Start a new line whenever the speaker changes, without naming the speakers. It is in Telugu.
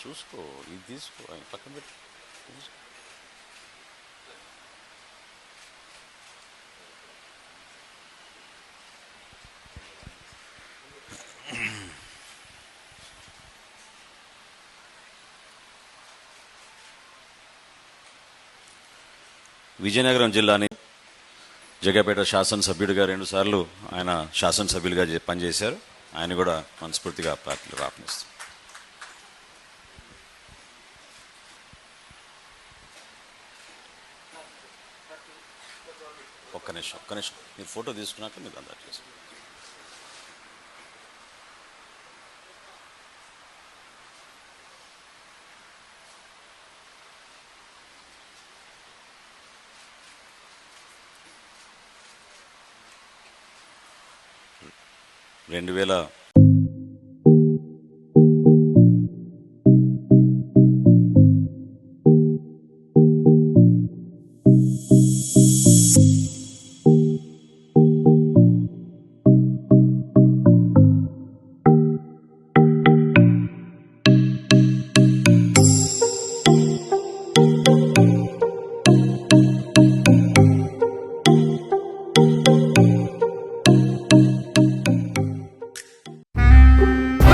చూసుకో ఇది తీసుకో ఆయన పక్కన పెట్టు విజయనగరం జిల్లాని జగపేట శాసనసభ్యుడిగా రెండుసార్లు ఆయన శాసనసభ్యులుగా పనిచేశారు. ఆయన కూడా మనస్ఫూర్తిగా పార్టీలు రాపనిస్తాం ఒక్క నిమిషం ఒక్క నిమిషం. మీరు ఫోటో తీసుకున్నాక మీరు అందా చేసుకోండి రెండు వేల